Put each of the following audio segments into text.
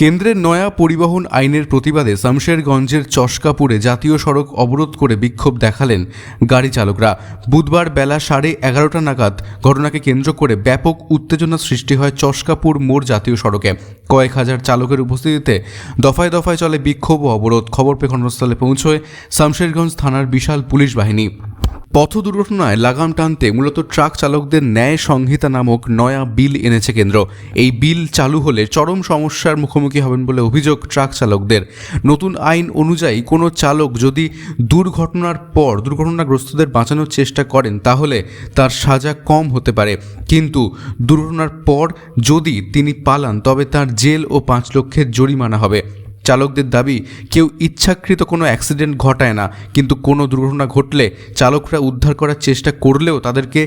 কেন্দ্রের নয়া পরিবহন আইনের প্রতিবাদে শামশেরগঞ্জের চশকাপুরে জাতীয় সড়ক অবরোধ করে বিক্ষোভ দেখালেন গাড়ি চালকরা। বুধবার বেলা সাড়ে এগারোটা নাগাদ ঘটনাকে কেন্দ্র করে ব্যাপক উত্তেজনা সৃষ্টি হয় চশকাপুর মোড় জাতীয় সড়কে। কয়েক হাজার চালকের উপস্থিতিতে দফায় দফায় চলে বিক্ষোভ ও অবরোধ। খবর পেয়ে ঘটনাস্থলে পৌঁছয় শামশেরগঞ্জ থানার বিশাল পুলিশ বাহিনী। পথ দুর্ঘটনায় লাগাম টানতে মূলত ট্রাক চালকদের ন্যায় সংহিতা নামক নয়া বিল এনেছে কেন্দ্র। এই বিল চালু হলে চরম সমস্যার মুখোমুখি হবেন বলে অভিযোগ ট্রাক চালকদের। নতুন আইন অনুযায়ী কোনো চালক যদি দুর্ঘটনার পর দুর্ঘটনাগ্রস্তদের বাঁচানোর চেষ্টা করেন, তাহলে তার সাজা কম হতে পারে। কিন্তু দুর্ঘটনার পর যদি তিনি পালান, তবে তার জেল ও পাঁচ লক্ষের জরিমানা হবে। চালকদের দাবি, কেউ ইচ্ছাকৃত কোনো অ্যাক্সিডেন্ট ঘটায় না, কিন্তু কোনো দুর্ঘটনা ঘটলে চালকরা উদ্ধার করার চেষ্টা করলেও তাদেরকে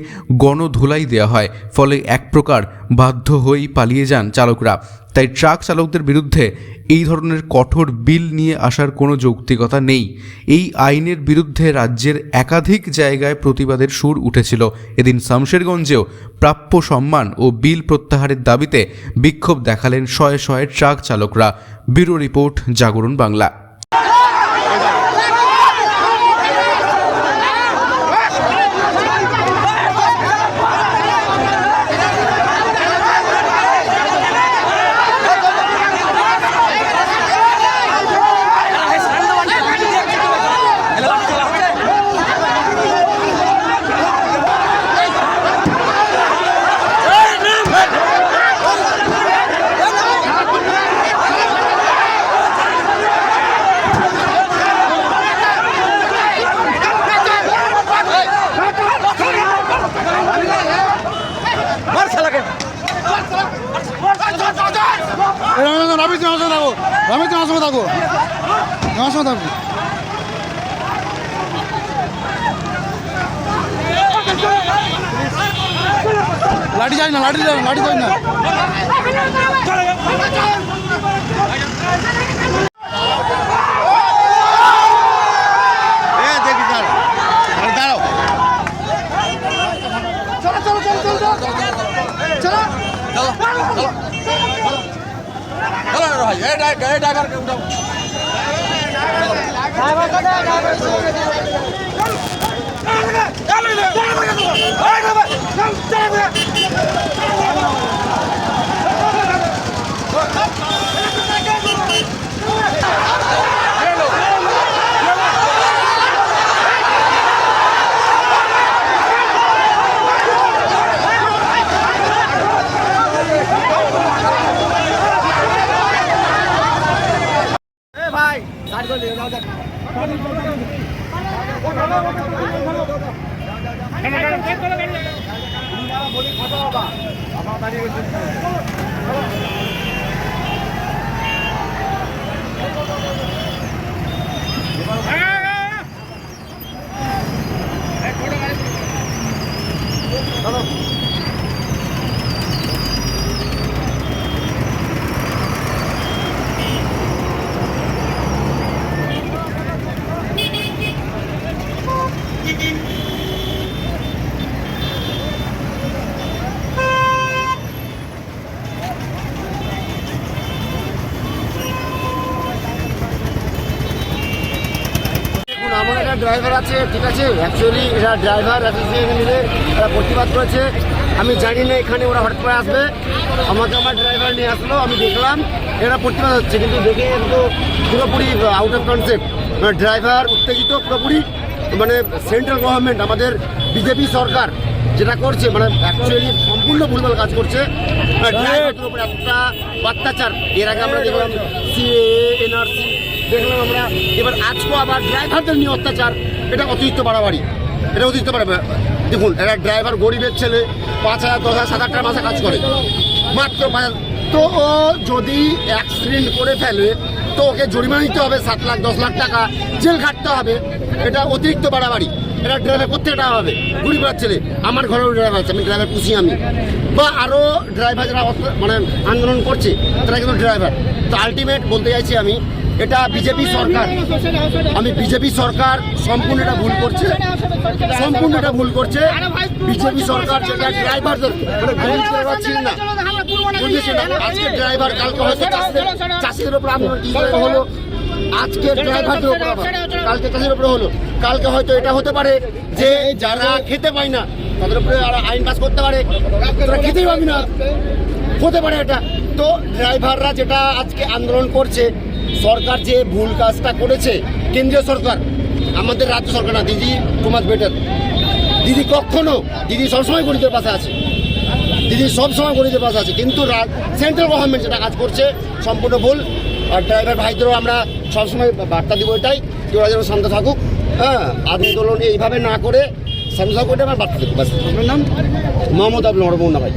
গণধুলাই দেওয়া হয়, ফলে এক প্রকার বাধ্য হয়েই পালিয়ে যান চালকরা। তাই ট্রাক চালকদের বিরুদ্ধে এই ধরনের কঠোর বিল নিয়ে আসার কোনো যৌক্তিকতা নেই। এই আইনের বিরুদ্ধে রাজ্যের একাধিক জায়গায় প্রতিবাদের সুর উঠেছিল। এদিন শামশেরগঞ্জেও প্রাপ্য সম্মান ও বিল প্রত্যাহারের দাবিতে বিক্ষোভ দেখালেন শয়ে শয়ে ট্রাক চালকরা। ব্যুরো রিপোর্ট, জাগরণ বাংলা। সঙ্গে থাকো তোমার সঙ্গে থাকো লাঠি যাই না লাঠি যাই লাঠি যাই না। ভাই দেখুন ড্রাইভার আছে ঠিক আছে? অ্যাকচুয়ালি এরা ড্রাইভার অ্যাসোসিয়েশন মিলে এরা প্রতিবাদ করেছে। আমি জানি না এখানে ওরা হঠাৎ করে আসবে। আমাকে আমার ড্রাইভার নিয়ে আসলো আমি দেখলাম এরা প্রতিবাদ হচ্ছে। কিন্তু দেখে কিন্তু পুরোপুরি আউট অফ কনসেপ্ট মানে ড্রাইভার উত্তেজিত পুরোপুরি। মানে সেন্ট্রাল গভর্নমেন্ট আমাদের বিজেপি সরকার যেটা করছে মানে অ্যাকচুয়ালি সম্পূর্ণ ভুলভাল কাজ করছে। ড্রাইভারদের উপর এতটা অত্যাচার এর আগে আমরা দেখলাম সিএ এনআরসি দেখলাম আমরা, এবার আজকেও আবার ড্রাইভারদের নিয়ে অত্যাচার। এটা অতিরিক্ত বাড়াবাড়ি। এটা অতিরিক্ত বাড়াবাড়ি। দেখুন, একটা ড্রাইভার গরিবের ছেলে, পাঁচ হাজার, দশ হাজার, সাত টাকা মাসে কাজ করে। মাত্র তো ও যদি অ্যাক্সিডেন্ট করে ফেলে, তো ওকে জরিমানা দিতে হবে সাত লাখ, দশ লাখ টাকা। জেল খাটতে হবে। এটা অতিরিক্ত বাড়াবাড়ি। এটা ড্রাইভার প্রত্যেক টাকা হবে গরিবের ছেলে। আমার ঘরেও ড্রাইভার আছে, আমি ড্রাইভার পুষি আমি। বা আরও ড্রাইভার যারা মানে আন্দোলন করছে, তারা কিন্তু ড্রাইভার তো আলটিমেট বলতে চাইছি আমি এটা বিজেপি সরকার। আমি বিজেপি সরকার সম্পূর্ণ এটা ভুল করছে। সম্পূর্ণ এটা ভুল করছে। বিজেপি সরকার যেটা ড্রাইভারদের ড্রাইভার ছিল না। বুঝেছেন? আজকে ড্রাইভার কালকে হয়তো চাষিদের উপর আন্দোলন হলো? আজকে ড্রাইভারদের উপর কালকে চাষিদের উপরে হলো। কালকে হয়তো এটা হতে পারে যে যারা খেতে পায় না, তাদের উপরে আইন পাস করতে পারে। তারা খেতেই পাবি না। হতে পারে এটা। তো ড্রাইভাররা যেটা আজকে আন্দোলন করছে সরকার যে ভুল কাজটা করেছে কেন্দ্রীয় সরকার আমাদের রাজ্য সরকার না দিদি তোমার বেটার। দিদি কখনো দিদি সবসময় গরিবের পাশে আছে। দিদি সবসময় গরিবের পাশে আছে কিন্তু সেন্ট্রাল গভর্নমেন্ট যেটা কাজ করছে সম্পূর্ণ ভুল। আর ড্রাইভার ভাইদেরও আমরা সবসময় বার্তা দিব এটাই যে ওরা যেন শান্ত থাকুক হ্যাঁ? আন্দোলন এইভাবে না করে শান্ত থাকুক এটা আমার বার্তা দেবো আপনার নাম? মোহাম্মদ আবুল রহমান ভাই।